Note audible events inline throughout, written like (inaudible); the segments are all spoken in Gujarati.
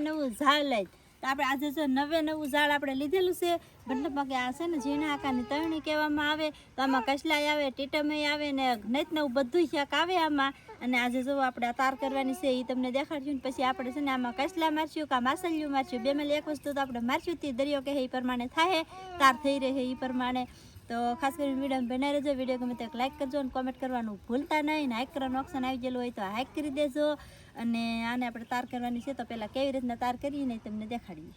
નવે ઝાડ લઈ. તો આપણે આજે જો નવે નવું ઝાડ આપણે લીધેલું છે, મતલબ કે આ છે ને ઝીણા આકારની તરણી કહેવામાં આવે, તો આમાં કસલાય આવે, ટીટમય આવે ને નત નવું બધું શાક આવે આમાં. અને આજે જો આપણે તાર કરવાની છે એ તમને દેખાડશું ને પછી આપણે છે ને આમાં કસલા મારશું, કાં માસલિયું મારશું બેમાં એક વસ્તુ તો આપણે મારશું તે, દરિયો કહે એ પ્રમાણે થાય, તાર થઈ રહે એ પ્રમાણે. તો ખાસ કરીને વીડિયો બનાવી રહેજો, વીડિયો ગમે તો લાઇક કરજો અને કોમેન્ટ કરવાનું ભૂલતા નહીં હાઈક કરવાનું ઓપ્શન આવી ગયેલું હોય તો હાઇક કરી દેજો. અને આને આપણે તાર કરવાની છે તો પહેલાં કેવી રીતના તાર કરીને ઈ તમને દેખાડીએ.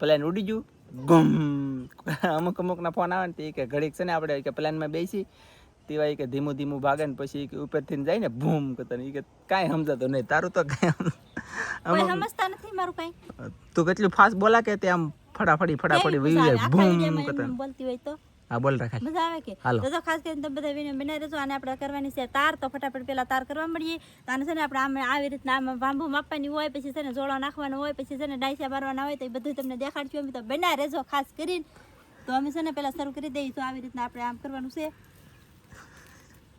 પ્લાન ઉડી ગયું. ગમ. અમુક અમુકના ફોન આવે ને તે કે ઘડીક છે ને આપણે કે પ્લાનમાં બેસી. તેવા કે ધીમું ધીમું ભાગે ને પછી કે ઉપરથી જાય ને ભૂમ કરતા ને ઈ કે કાંઈ સમજાતો નહીં. તારું તો કાંઈ સમજતા નથી મારું કાંઈ? તું કેટલું ફાસ્ટ બોલા કે તે આમ ફટાફટી ફટાફટી કેવી વી મજા આવે? જાય ભૂમ કરતા. બોલતી હોય તો? હા બોલ રાખાય. મજા આવે કે? હાલો. તો ખાસ કરીને તમે બધા વીડિયો બનાવી રહેજો અને આપણે કરવાની છે તાર તો ફટાફટ પેલા તાર કરવા મળીએ. તો આને છે ને આપણે આમ આવી રીતના આમ બાંબુ માપવાની હોય પછી છે ને જોડો નાખવાનો હોય પછી છે ને ડાયસા મારવાના હોય તો એ બધું તમને દેખાડશું. અમે તો બનાવી રહેજો ખાસ કરીને. તો અમે છે ને પેલા શરૂ કરી દઈએ તો આવી રીતના આપણે આમ કરવાનું છે.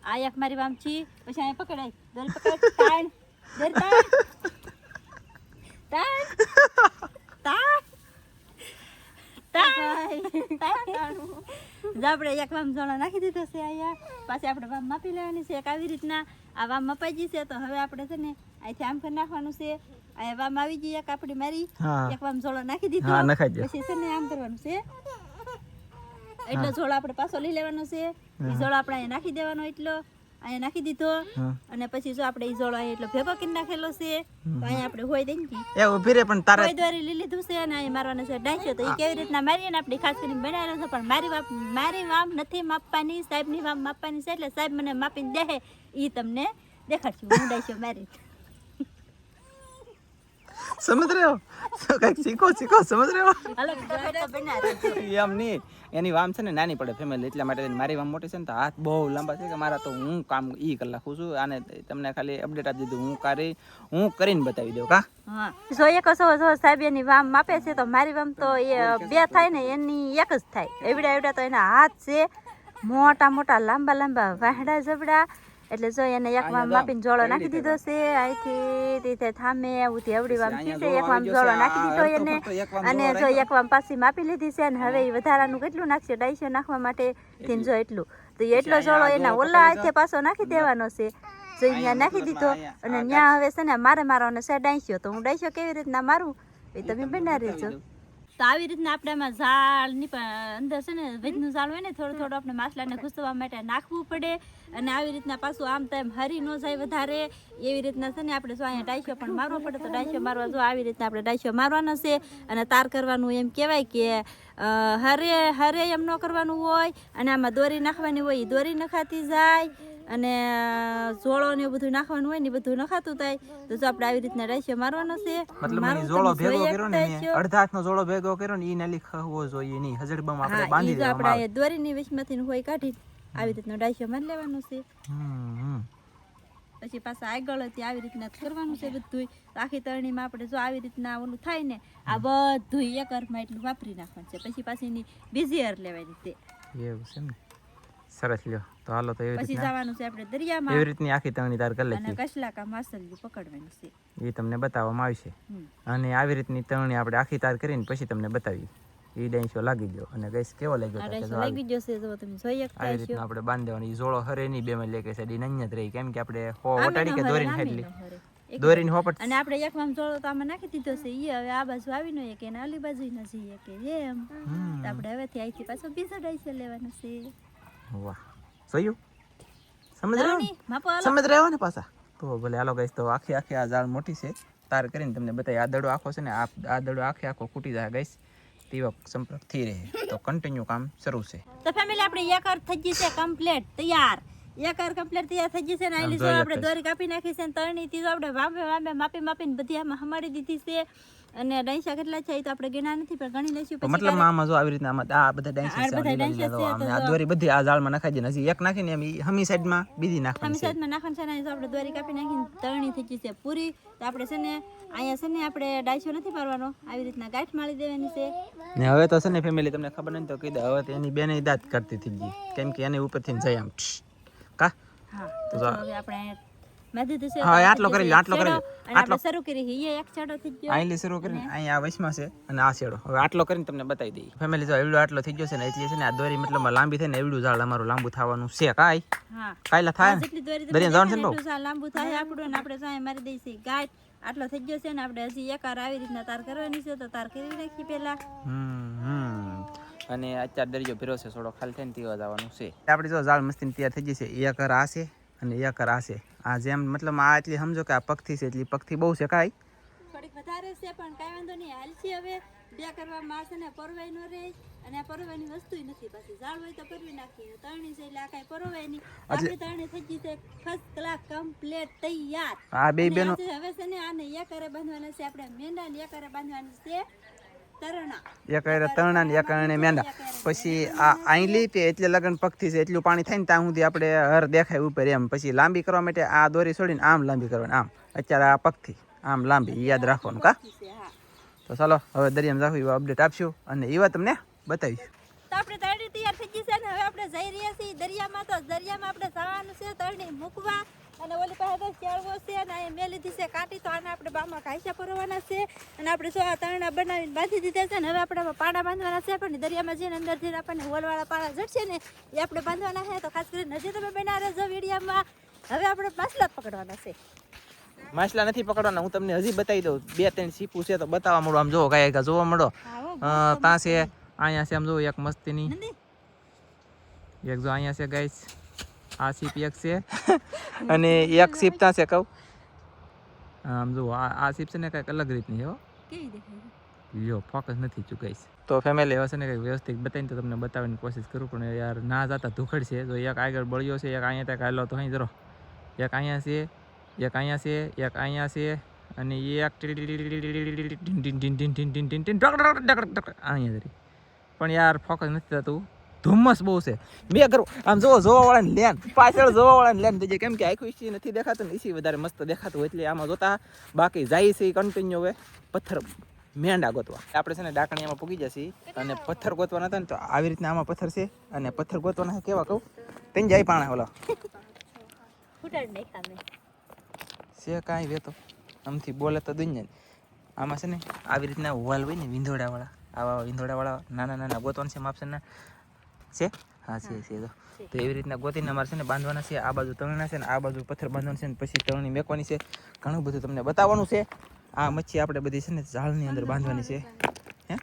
આ એક મારી વામ છી પછી અહીંયા પકડાય. દોરી પકડ. તાણ. દોરી તાણ. તાણ. તાણ. આપણે એક વામ જોડો નાખી દીધો છે અહીંયા. પાછી આપણે વામ માપી લેવાની છે. એક આવી રીતના આ વામ મપાઈ ગઈ છે. તો હવે આપણે છે ને અહીંથી આમ કરી નાખવાનું છે. અહીંયા વામ આવી ગઈ એક આપણી મારી એક વામ જોડો નાખી દીધો. પછી છે ને આમ કરવાનું છે. એટલો જોડો આપણે પાછો લઈ લેવાનો છે. એ જોડો આપણે અહીંયા નાખી દેવાનો એટલો. અહીંયા નાખી દીધો. અને પછી જો આપણે એ જોડો અહીંયા ભેગો કરી નાખેલો છે તો અહીંયા આપણે હોય દઈ ને એ ઊભી રે પણ તારે દ્વારી લઈ લીધું છે અને અહીં મારવાનો છે ડાંચ્યો. તો એ કેવી રીતના મારીએ ને આપણે ખાસ કરીને બનાવેલો છે પણ મારી વાપ મારી વામ નથી માપવાની સાહેબની વામ માપવાની છે એટલે સાહેબ મને માપીને દે એ તમને દેખાડશું. હું ડાંચ્યો મારી સમજ રહ્યો? કંઈક શીખો શીખો સમજ રહ્યો? એમ નહીં. એની વામ છે ને નાની પડે ફેમિલી એટલા માટે મારી વામ મોટી છે ને તો હાથ બહુ લાંબા છે કે મારા તો હું કામ ઈ કરી નાખું છું. અને તમને ખાલી અપડેટ આપી દીધું. હું કરી હું કરીને બતાવી દઉં કા? જો એક સો સો સાહેબ એની વામ માપે છે તો મારી વામ તો એ બે થાય ને એની એક જ થાય. એવડા એવડા તો એના હાથ છે. મોટા મોટા લાંબા લાંબા વાહડા જબડા એટલે જો એને એક વામ માપીને જોડો નાખી દીધો છે અહીંથી તે તે થામે ઉધી અવડી વામ થઈ છે એક વામ જોડો નાખી દીધો એને. અને જો એક વામ પાછી માપી લીધી છે અને હવે એ વધારાનું કેટલું નાખશે? ડાઈસો નાખવા માટે થઈને જો એટલું. તો એટલો જોડો એના ઓલા હાથે પાછો નાખી દેવાનો છે. જો અહીંયા નાખી દીધો અને ત્યાં હવે છે ને મારે મારો અને છે ડાઈસ્યો તો હું ડાઈસ્યો કેવી રીતના મારું? એ તમે બનાવી રહેજો તો આવી રીતના આપણે આમાં ઝાડની પણ અંદર છે ને વેજનું ઝાડ હોય ને થોડું થોડું આપણે માછલાને ઘૂસવા માટે નાખવું પડે અને આવી રીતના પાછું આમ તેમ હરી ન જાય વધારે. એવી રીતના છે ને આપણે જો અહીંયા ડાયસો પણ મારવો પડે તો ડાયસો મારવા જો આવી રીતના આપણે ડાયસો મારવાનો છે અને તાર કરવાનું એમ કહેવાય કે હરે હરે એમ ન કરવાનું હોય અને આમાં દોરી નાખવાની હોય એ દોરી નખાતી જાય. અને જોળો ને બધું નાખવાનું હોય ને બધું નખાતું થાય તો જો આપણે આવી રીતના ડાયસો મારવાનો છે. મતલબ મને ભેગો કર્યો ને મેં. અડધા હાથનો જોળો ભેગો કર્યો ને ઈ નાલી ખવો જોઈએ નહીં હજડબમ આપણે બાંધી ઈ આપણે આ દોરીની વિશમાંથી હોય કાઢી આવી રીતનો ડાયસો માર લેવાનો છે. પછી પાછા આગળ હતી આવી રીતના કરવાનું છે બધું આખી તરણીમાં આપણે જો આવી રીતના ઓલું થાય ને આ બધું એક અર્થમાં એટલું વાપરી નાખવાનું છે. પછી પાછી બીજી અર લેવાની તે એવું છે ને? સરસ લ્યો. તો હાલો તો એવી પછી જવાનું છે આપણે એવી રીતની આખી તણી તાર કરી લેતી કા માસલિયું પકડવાનું છે. એ તમને બતાવવામાં આવશે. અને આવી રીતની તણી આપણે આખી તાર કરીને પછી તમને બતાવી એ ડાઈસો લાગી ગયો અને ગઈસ કેવો લાગ્યો તો લાગી ગયો છે જો તમે જોઈ શકતા આવી રીતના આપણે બાંધ દેવાની ઈ જોડો હરે ની બે માં લે કે સાઈડ નન્ય રહી. કેમ કે આપણે હો ઓટાડી કે દોરીને હેડલી. દોરીને હોપટ અને આપણે એક વામ જોળો તો આમાં નાખી દીધો છે. ઈ હવે આ બાજુ આવી નો કે એને અલી બાજુ ન જઈએ કે એમ. તો આપણે હવેથી અહીંથી પાછો બીજો ડાયસો લેવાનો છે. વાહ. જોયું સમજ રહ્યો. સમજ રહ્યો ને પાછા? તો ભલે હાલો ગઈસ તો આખી આખી આ ઝાડ મોટી છે. તાર કરીને તમને બતાવી આ દડો આખો છે ને આ દડો આખે આખો ખૂટી જાય ગઈસ. તેવા સંપર્ક થઈ રહે. તો કન્ટિન્યુ કામ શરૂ છે. તો ફેમિલી આપણે એક અર્થ થઈ ગઈ છે કમ્પ્લીટ તૈયાર. એક અર્થ કમ્પ્લીટ તૈયાર થઈ જશે ને આઈલી જો આપણે દોરી કાપી નાખી છે ને તળની થી આપણે વાંબે વાંબે માપી માપીને બધી આમાં હમાડી દીધી છે. અને ડાયસા કેટલા છે એ તો આપણે ગણ્યા નથી પણ ગણી લઈશું પછી મતલબ આમાં જો આવી રીતના આમાં આ બધા dances છે, આ દોરી બધી આ જાળમાં નખાઈ દે હજી એક નાખીને એમ હમી સાઈડમાં બીજી નાખવાની હમી સાઈડમાં નાખવાની છે ને જો આપણે દોરી કાપી નાખીને તળણી થઈ જશે છે પૂરી. તો આપણે છે ને અહીંયા છે ને આપણે ડાયસો નથી મારવાનો આવી રીતના ગાંઠ માળી દેવાની છે. ને હવે તો છે ને ફેમિલી તમને ખબર નથી તો કીધું હવે તો એની બેને દાંત કરતી થઈ ગઈ કેમ કે એની ઉપરથી જાય આમ હા તો હવે આપણે હા, આટલો કરી આટલો શરૂ એક છેડો થઈ ગયો. આઈલી શરૂ કરીને અહીંયા આ વચમાં છે અને આ શેડો. હવે આટલો કરીને તમને બતાવી દઈએ. ફેમિલી જો એવડો આટલો થઈ ગયો છે ને એટલે છે ને આ દોરી મતલબ લાંબી થાય ને એવડું ઝાડ અમારું લાંબુ થવાનું છે કાંઈ. હા. કાંઈલા થાય? જેટલી દોરી દરિયા જવાનું છે ને એટલું? લાંબુ થાય આપણું અને આપણે મારી દઈશું ગાંઠ આટલો થઈ ગયો છે ને આપણે હજી એક વાર આવી રીતના તાર કરવાની છે તો તાર કરી નાખી પેલા હમ, હમ. અને અત્યારે દરિયો ભીરો છે થોડો ખાલી થઈને તેવા જવાનું છે. આપણે જો ઝાડ મસ્તી તૈયાર થઈ જશે એક કર આ છે અને એક કર આ છે. આ જેમ મતલબ આ એટલી સમજો કે આ પગથી છે એટલી પગથી બહુ છે કાંઈ. થોડીક વધારે છે પણ કાંઈ વાંધો નહીં હાલ છે હવે. બે કરવામાં આવશે ને પરવાઈ ન રહે અને આ પરવાની વસ્તુ નથી પાછી. ઝાડ હોય તો પરવી નાખીએ તરણી છે એટલે આ કાંઈ પરવાય નહીં આપણી તરણી થઈ ગઈ છે ફર્સ્ટ ક્લાસ કમ્પ્લીટ તૈયાર. આ બે બેનો હવે છે ને આને એકરે બાંધવાના છે આપણે મેંડા ને એકરે બાંધવાની છે. એક કરે તરણા ને એક અણે મેંડા પછી આ આઈલી તે એટલે લગન પગથી છે એટલું પાણી થાય ને ત્યાં સુધી આપણે હર દેખાય ઉપર એમ. પછી લાંબી કરવા માટે આ દોરી છોડીને આમ લાંબી કરવાની આમ. અત્યારે આ પગથી આમ લાંબી યાદ રાખવાનું કા? તો ચાલો હવે દરિયામાં જાવ એવા અપડેટ આપશું અને એવા તમને બતાવીશું. તો આપણે તરણી તૈયાર થઈ ગઈ છે ને હવે આપણે જઈ રહ્યા છીએ દરિયામાં. તો દરિયામાં આપણે જવાનું છે તરણી મૂકવા. અને ઓલી પાસે તો છે અને અહીં મેં લીધી છે કાંટી તો આને આપણે બામાં ઘાસા પરવાના છે. અને આપણે જો આ તરણા બનાવીને બાંધી દીધા છે ને હવે આપણે પાડા બાંધવાના છે. પણ દરિયામાં જઈને અંદર જઈને આપણને હોલવાળા પાડા જડશે ને એ આપણે બાંધવાના છે. તો ખાસ કરીને હજી તમે બના રહેજો વિડીયામાં. હવે આપણે માછલા પકડવાના છે. માછલા નથી પકડવાના. હું તમને હજી બતાવી દઉં. બે ત્રણ સીપું છે તો બતાવવા મળો. આમ જોવો કાંઈ જોવા મળો. ત્યાં છે અહીંયા છે આમ જોવો એક મસ્તીની. એક જો અહીંયા છે ગાઈસ આ સીપ એક છે અને એક સીપ ત્યાં છે કહું આમ જુઓ આ આ સીપ છે ને કંઈક અલગ રીતની છે હો કેવી દેખાય છે? લ્યો ફોકસ નથી ચૂકાઈશ તો ફેમિલી હવે છે ને કંઈક વ્યવસ્થિત બતાવીને તો તમને બતાવવાની કોશિશ કરું પણ યાર ના જતા ધુખડ છે જો એક આગળ બળ્યો છે એક અહીંયા ત્યાં હાલો તો અહીં જરો એક અહીંયા છે એક અહીંયા છે એક અહીંયા છે અને એક અહીંયા જરી પણ યાર ફોકસ નથી થતું ધુમ્મસ બહુ છે. બે કરું આમ જોવો જોવા વાળાને લેન પાછળ જોવા વાળાને લેન થઈ જાય કેમ કે આખું ઈસી નથી દેખાતું ને ઈસી વધારે મસ્ત દેખાતું હોય એટલે આમાં જોતા બાકી જાય છે કન્ટિન્યુ હવે પથ્થર મેંડા ગોતવા. આપણે છે ને ડાકણીયામાં પૂગી જશે અને પથ્થર ગોતવાના હતા ને તો આવી રીતના આમાં પથ્થર છે અને પથ્થર ગોતવાના છે કેવા કહું? તેને જાય પાણા ઓલા. છે કાંઈ વેતો આમથી બોલે તો દુનિયા આમાં છે ને આવી રીતના વાલ હોય ને વિંધોડાવાળા આવા વિંધોડાવાળા નાના નાના ગોતવાના છે માપસરના. છે? હા છે છે તો તો એવી રીતના ગોતીને અમારે છે ને બાંધવાના છે. આ બાજુ તળના છે ને આ બાજુ પથ્થર બાંધવાના છે ને પછી તળની મેકવાની છે. ઘણું બધું તમને બતાવવાનું છે. આ મચ્છી આપણે બધી છે ને ઝાડની અંદર બાંધવાની છે. હે?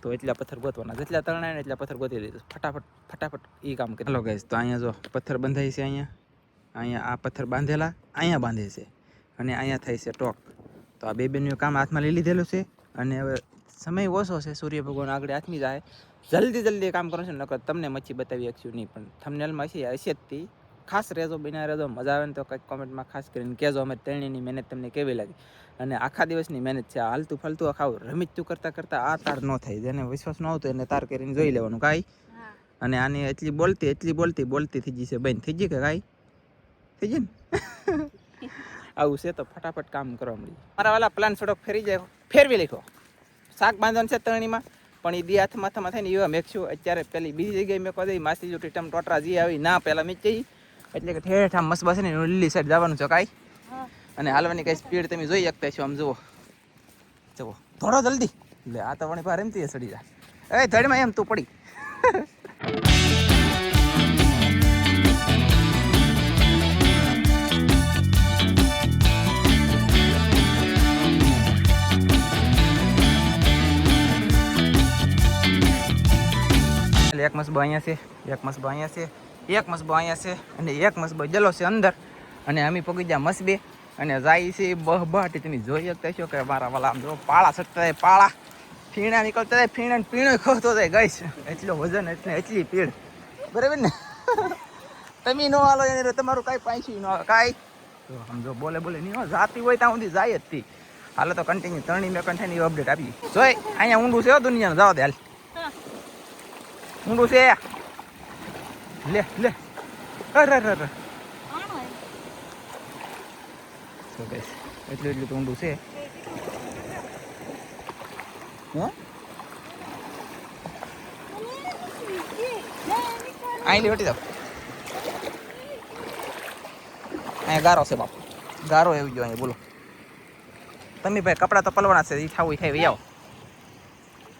તો એટલા પથ્થર ગોતવાના. જેટલા તરણા ને એટલા પથ્થર ગોતી દીધું ફટાફટ ફટાફટ એ કામ કરે. લો ગાઈસ તો અહીંયા જો પથ્થર બંધાય છે અહીંયા. અહીંયા આ પથ્થર બાંધેલા અહીંયા બાંધે છે. અને અહીંયા થાય છે ટોક તો આ બે બેનનું કામ હાથમાં લઈ લીધેલું છે. અને હવે સમય ઓછો છે સૂર્ય ભગવાન આગળ હાથમી જાય. જલ્દી જલ્દી કામ કરો છો નકર તમને મચ્છી બતાવી શકશું નહીં પણ થમનેલમાં છે હશિયતથી ખાસ રહેજો બિના રહેજો મજા આવે ને તો કંઈક કોમેન્ટમાં ખાસ કરીને કહેજો અમે ત્રણેયની મહેનત તમને કેવી લાગી? અને આખા દિવસની મહેનત છે આ હાલતું ફાલતું ખાવ રમીતું કરતાં કરતાં આ તાર ન થાય જેને વિશ્વાસ ન આવતો એને તાર કરીને જોઈ લેવાનું કાંઈ? અને આની એટલી બોલતી એટલી બોલતી બોલતી થઈ જશે બેન થઈ જઈ કે કાંઈ? થઈ જઈ ને? (laughs) આવું છે તો ફટાફટ કામ કરવા મળ્યું મારા વાલા પ્લાન થોડોક ફેરી જાય ફેરવી લખ્યો શાક બાંધવાનું છે તરણીમાં. પણ એ બી હાથમાં હાથમાં થાય ને એવા મેકશું અત્યારે પેલી બીજી જગ્યાએ મેકવા દઈ માસી જો ટીટમ ટોટરા જે આવી ના પહેલાં મેચ જઈ એટલે કે ઠેઠ આમ મસ્ત છે ને લીલી સાઈડ જવાનું છો કાંઈ. અને હાલવાની કઈ સ્પીડ તમે જોઈ શકતા છો આમ જુઓ. જુઓ. થોડો જલ્દી. લે આ તો વણી પાર એમથી સડી જાય એ ધડીમાં એમ તું પડી. (laughs) એટલે એક મસબો અહીંયા છે, એક મસબો અહીંયા છે, એક મસબો અહીંયા છે અને એક મસબો જલો છે અંદર અને અમે પગી ગયા મસબે અને જાય છે બહ બહાટી તમે જોઈ શકતા છો કે મારા વાલા આમ જો પાળા સટતા જાય પાળા ફીણા નીકળતા જાય, ફીણા પીણો ખોતો જાય. ગઈશ એટલો વજન એટલે એટલી પીડ બરાબર ને? (laughs) તમે નો હાલો એને તમારું કાંઈ પાંચી ન કાંઈ? આમ જો બોલે બોલે નહીં જાતી હોય ત્યાં સુધી જાય જ તી. હાલો તો કન્ટિન્યુ ત્રણની મેં કન્ટિન્યુ અપડેટ આપી. જોઈ, અહીંયા ઊંડું છે દુનિયાનું. જાવ દે હાલ ઊંડું છે લે લે અરે અરે અરે તો guys, એટલું એટલું તો ઊંડું છે હે અહીં વટી દો અહીંયા ગારો છે બાપ ગારો એવું જો અહીંયા બોલો તમે ભાઈ કપડાં તો પલવાના છે એ ખાવું ખાઈ આવો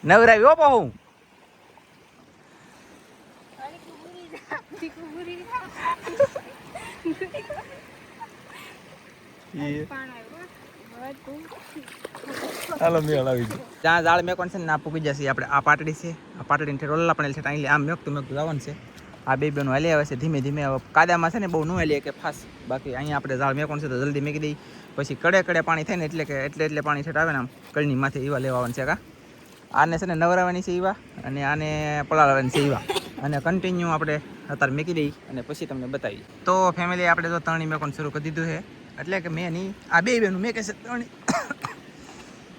નવરાવી ઓપો હું હાલો જ્યાં જાળ મેકોન છે ને ના પૂકી જશે. આપણે આ પાટડી છે. આ પાટડીને રોલ્લા પણ છે અહીં આમ તો મેકતું જવાનું છે. આ બે બેનો હાલી આવે છે. ધીમે ધીમે કાદામાં છે ને, બહુ ન હાલીએ કે ફાસ. બાકી અહીંયા આપણે ઝાડ મેકોન છે તો જલ્દી મેકી દઈ. પછી કડે કડે પાણી થાય ને, એટલે કે એટલે એટલે પાણી છેટ આવે ને આમ. કળની માથે એવા લેવાનું છે કા. આને છે ને નવરાવાની છે એવા અને આને પલાળવાની છે એવા અને કન્ટિન્યુ આપણે અત્યારે મેકી દઈ અને પછી તમને બતાવી તો ફેમિલી આપણે તો ત્રણની મેકોન શરૂ કરી દીધું છે. એટલે કે મેં નહીં આ બે બેનું મેં છે ત્રણી.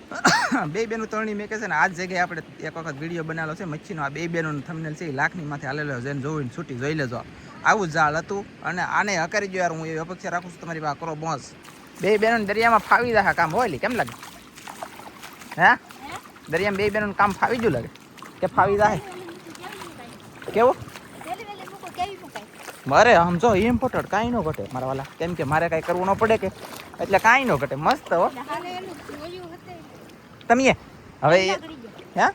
(coughs) બે બેનું ત્રણની મેં છે ને આ જ જગ્યાએ આપણે એક વખત વીડિયો બનાવેલો છે મચ્છીનો. આ બે બેનું થંબનેલ છે એ લાખની માથે હાલેલો છે એને જોઈને છૂટી જોઈ લેજો. આવું જાળ હતું અને આને હકારી જો યાર હું એ અપેક્ષા રાખું છું તમારી પાસે કરો બોસ. બે બેનો દરિયામાં ફાવી જાય કામ હોય કેમ લાગે? હે? દરિયામાં બે બેનું કામ ફાવી ગયું લાગે? કે ફાવી જાય? કેવું? મારે આમ જો ઇમ્પોર્ટન્ટ કાંઈ ન ઘટે મારા વાલા. કેમ કે મારે કાંઈ કરવું ન પડે કે? એટલે કાંઈ ન ઘટે. મસ્ત હો. તમે હવે હે?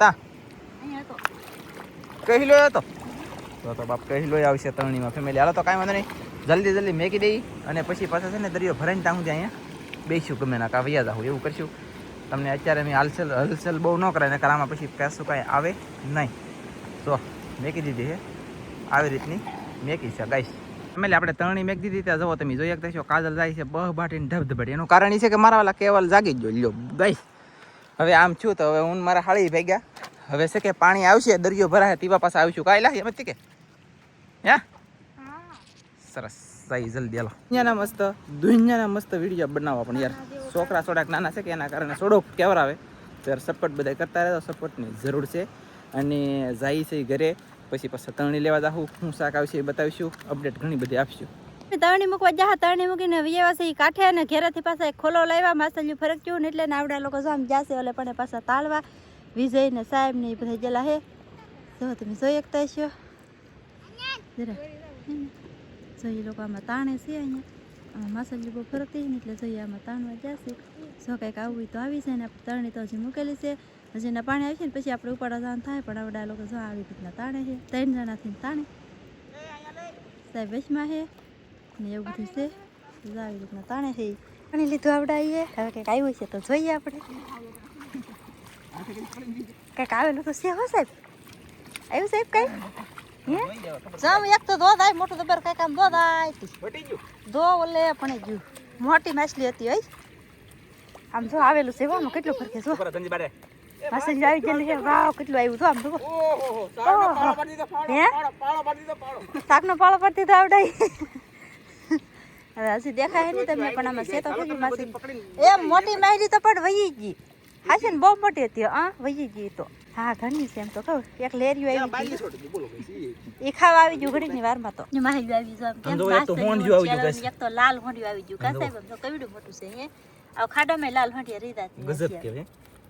તા. કહી લો તો. તો તો બાપ કહી લો આવશે તરણીમાં ફેમિલી હાલો તો કાંઈ વાંધો નહીં. જલ્દી જલ્દી મેકી દઈ અને પછી પાછા છે ને દરિયો ભરાઈને ત્યાં સુધી અહીંયા બેસીશું ગમે ના કાવ્યા જાઉં એવું કરશું. તમને અત્યારે મેં હલચલ હલચલ બહુ ન કરાય ને આમાં પછી કશું કાંઈ આવે નહીં. તો મેકી દીધી છે આવી રીતની મેકી છે ગાઈશ એટલે આપણે તરણી મેક દીધી ત્યાં જવો તમે, જોઈ શકતા છો કાજલ જાય છે બહ બાટીને ધબધબાટી. એનું કારણ એ છે કે મારા વાલા કેવલ જાગી જ લ્યો ગાઈશ હવે આમ છું તો હવે હું મારા હાળી ભેગ્યા હવે છે કે પાણી આવશે, દરિયો ભરાશે તેવા પાસે આવીશું. કાંઈ લાગે એમ કે? હે? સરસ. સહી જલ્દી, હાલો. દુનિયાના મસ્ત દુનિયાના મસ્ત વીડિયો બનાવો પણ યાર. છોકરા થોડાક નાના છે કે એના કારણે થોડોક કેવરાવે. ત્યારે સપોર્ટ બધા કરતા રહે તો જરૂર છે. અને જાય છે ઘરે. પછી પાછા તરણી લેવા જાઉં હું શાક આવશે એ બતાવીશું અપડેટ ઘણી બધી આપશું. તરણી મૂકવા જા તરણી મૂકીને વિયેવા ઈ કાંઠે અને ઘેરાથી પાછા ખોલો લાવ્યા માસલ્યું ફરક થયું ને એટલે નાવડા લોકો આમ જાશે ઓલે પણ પાછા તાળવા, વિજય ને સાહેબ ને એ બધા ગયેલા હે. જો તમે જોઈ શકતા છો જરા. જો એ લોકો આમાં તાણે છે અહીંયા. માસલ્યું બહુ ફરક થઈ ને એટલે જોઈએ આમાં તાણવા જશે. જો કંઈક આવવું તો આવી છે ને તરણી તો હજી મૂકેલી છે. હજી એના પાણી આવશે ને પછી આપણે ઉપાડા જવાનું થાય, પણ આવડા લોકો જો આવી રીતના તાણે છે. ત્રણ જણાથી તાણે. સાહેબ વચમાં છે ને એવું બધું છે. આવી રીતના તાણે છે. પાણી લીધું આવડાવીએ હવે કંઈક આવ્યું છે તો જોઈએ આપણે. કંઈક આવેલું તો છે હો સાહેબ. આવ્યું સાહેબ કઈ? જામ એક તો દોધ આય મોટું દબર કંઈક આમ દોધ આય દો ઓલે પણ ગયું મોટી માછલી હતી હોય આમ જો આવેલું છે કેટલું ફરકે જો. છોકરા જાય કે છે વાવ કેટલું આવ્યું તો આમ તો. ઓહો સાગનો પાળો પાડી દીધો પાળો પાળો પાળો પાડી દીધો પાળો. શાકનો પાળો પડતી તો આવડાય. હવે હજી દેખાય નહીં તમને પણ આમાં છે તો ખરી માસી. એ મોટી માયરી તો પણ વહી ગઈ. હા ને બહુ મોટી હતી. હા વહી ગઈ તો. હા ઘણી છે એમ તો કહું એક લેરિયું આવી એ. ખાવા આવી ગયું ઘડીની વારમાં તો. માહિતી આવી ગયું કેમ એક તો હોંડિયું આવી ગયું એક તો લાલ હોંડિયું આવી ગયું. કા સાહેબ તો કેવડું મોટું છે હે આ ખાડામાં લાલ હોંડિયા રીતા ગજબ કેવે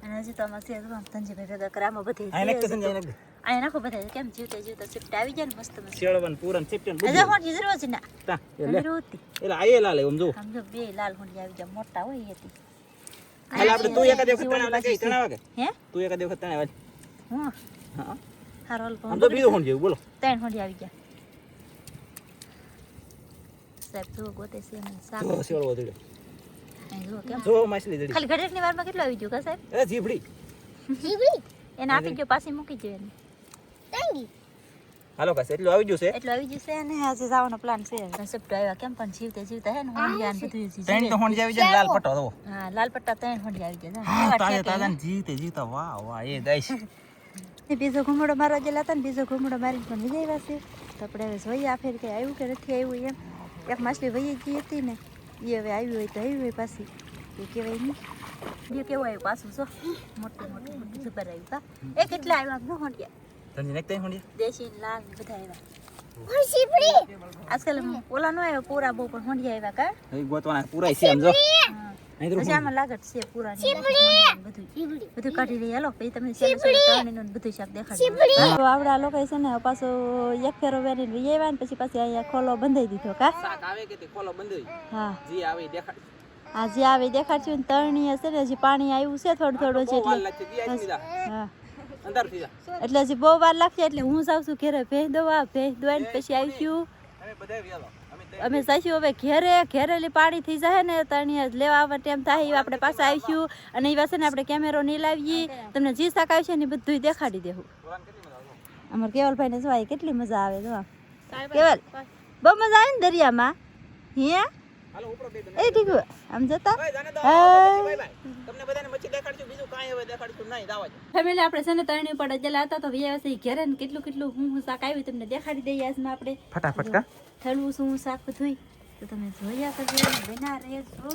અને હજી તો અમારે આમ તંજીભાઈ ભેગા કરામાં બધી આ નાખ બધા કેમ જીવતા જીવતા ચિપટા આવી જાય ને મસ્ત મસ્ત. શેળવન પૂરન ચેપ્ટન બધું. હોંડી જરૂર જ ના? તા એટલે લે. જરૂર આયે લાલ એમ જો આમ જો બે લાલ હોંડી આવી જાય મોટા હોય હતી. એટલે આપણે તું એક વખત તણાવ લાગે તણાવ કે હે? તું એક વખત તણાવ હું? હા હારો ઓલ આમ તો બીજો હોણ જેવું બોલો. ત્રણ હોંડી આવી ગયા. સાહેબ તો ગોતે છે એમ તો શેળવો કેમ જો માછલી દડી ખાલી ઘડિયાળની વારમાં કેટલો આવી ગયો કા સાહેબ? એ જીભડી. એને આપી ગયો પાછી મૂકી ગયો એને. હાલો કાસ એટલું આવી ગયું છે? એટલું આવી જશે અને આજે જવાનો પ્લાન છે. કન્સેપ્ટ આવ્યા કેમ પણ જીવતે જીવતે હે ને હોંડિયા ને બધું હજી ત્રણ તો હોણ આવી જાય લાલ પટ્ટો દો હા લાલ પટ્ટા ત્રણ હોંડિયા આવી ગયા હા તાજે તાજા જીવતે જીવતા વાહ વાહ એ ગાઈસ હે? બીજો ઘૂમડો મારવા ગયેલા હતા ને બીજો ઘૂમડો મારીને પણ વિજય વાસે તો આપણે હવે જોઈએ આ ફેર કઈ આવ્યું કે નથી આવ્યું એમ. એક માછલી વહી ગઈ હતી ને એ હવે આવી હોય તો આવી હોય પાછી. એ કહેવાય નહીં. બે કેવું આવ્યું પાછું છો મોટું મોટું મોટું જબર આવ્યું કા એ કેટલા આવ્યા? ન હોંડિયા. તને નાખતા હોંડી દેશી લાલ બધા આવ્યા. આજકાલ ઓલા નો આવ્યા પૂરા બહુ પણ હોંડિયા આવ્યા કા? હવે ગોતવાના પૂરા છે સમજો પછી આમાં લાગત છે પૂરા બધું બધું કાઢી લઈ હાલો પછી તમને સેલો બધું શાક દેખાડી તો આપડા લોકો છે ને પાછો એક ફેરો વેરીને લઈ આવ્યા ને પછી પાછી અહીંયા ખોલો બંધાઈ દીધો કા? શાક આવે કે તે ખોલો હા. જી આવે દેખાડ. આ જે આવે દેખાડશું ને તરણી હશે ને હજી પાણી આવ્યું છે થોડું થોડું છે એટલે હા. એટલે હજી બહુ વાર લાગશે એટલે હું જાઉં છું ઘેરે. ભેજ દવા ભેજ દોઈને પછી આવીશું અમે જઈશું હવે ઘેરે ઘેરેલી પાણી થઈ જાય ને તણી લેવા આવવા ટાઈમ થાય એવા આપણે પાછા આવીશું. અને એ પાસે ને આપણે કેમેરો નહીં લાવીએ. તમને જે શાક આવશે ને એ બધું દેખાડી દેવું અમારે કેવલભાઈ ને જોવાય કેટલી મજા આવે જોવા કેવલ? બહુ મજા આવે ને દરિયામાં. હે? એ ઠીક આમ જતા? ઓય જાને દો હા. બાય બાય તમને બધાને મચ્છી દેખાડશું બીજું કાંઈ હવે દેખાડશું નહીં દાવા ફેમિલી આપણે છે ને તરણી પડે જેલા હતા તો વ્યવસાય ઘેરે ને કેટલું કેટલું હું હું શાક આવ્યું તમને દેખાડી દઈએ આજમાં આપણે. ફટાફટ કા? થળવું શું શાક બધું તો તમે જોયા કરજો બના રહેજો.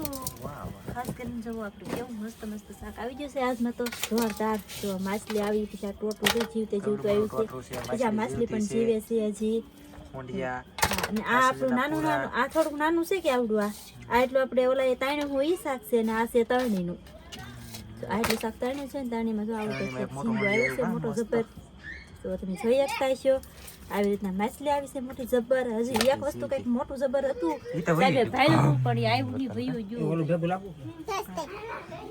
ખાસ કરીને જોવો આપણે કેવું મસ્ત મસ્ત શાક આવી જશે આજમાં તો. જોરદાર જો માછલી આવી પછી આ ટોટું જીવતે જીવતું આવ્યું છે. પછી આ માછલી પણ જીવે છે. હજી. અને આ આપણું નાનું નાનું આ થોડુંક નાનું છે કે આવડું આ? આ એટલું આપણે ઓલા એ તાણે હું ઈ શાક છે ને આ છે તરણીનું. તો આ એટલું શાક તરણી છે ને તરણીમાં જો આવું કંઈક આવ્યું છે મોટો જબર તો તમે જોઈ શકતા છો આવી રીતના માછલી આવી છે મોટી જબર હજી એક વસ્તુ કંઈક મોટું જબર હતું. સાહેબે ભાયલું પણ એ આવ્યું નહીં ભયું ગયું. ઓલું ભેગું લાગુ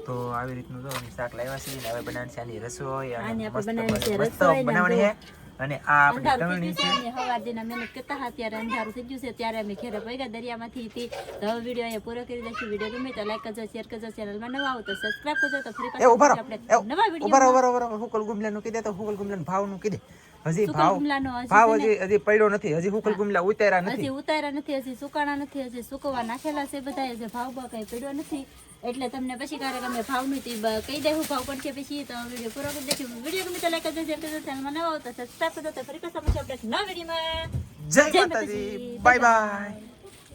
તો આવી રીતનું જો શાક લાવ્યા છે ને હવે બનાવવાની છે આની રસોઈ અને આપણે બનાવવાની છે રસોઈ બનાવવાની છે. અને આ આપણી અંધારું છે ગયું છે. અને સવાર દીના મહેનત કરતા હતા ત્યારે અંધારું થઈ ગયું છે. ત્યારે અમે ઘેરે પગ્યા દરિયામાંથી હતી. તો હવે વીડિયો અહીંયા પૂરો કરી દઈશું. વીડિયો ગમે તો લાઈક કરજો શેર કરજો ચેનલમાં નવા આવો તો સબસ્ક્રાઇબ કરજો. તો ફરી પાછા આપણે નવા વીડિયો ઊભા રહો ઊભા હુકલ ગુમલાનું કીધે તો હુકલ ગુમલાનું ભાવનું કીધે હજી ભાવ ગુમલાનો હજી ભાવ છે હજી હજી પડ્યો નથી. હજી હુકલ ગુમલા ઉતાર્યા નથી. હજી ઉતાર્યા નથી હજી સુકાણા નથી હજી સુકવા નાખેલા છે બધા હજી ભાવ ભાવ કઈ પડ્યો નથી. એટલે તમને પછી ક્યારેક અમે ભાવનું તે કહી દેવું ભાવ પડશે પછી તો વીડિયો પૂરો કરી દઈશું વીડિયો ગમે તો લાઈક કરજો જેમ કરજો ચેનલમાં નવા આવો તો સબસ્ક્રાઇબ કરજો તો ફરી પાછા મળશે આપણે નવા વિડીયોમાં. જય માતાજી. Bye bye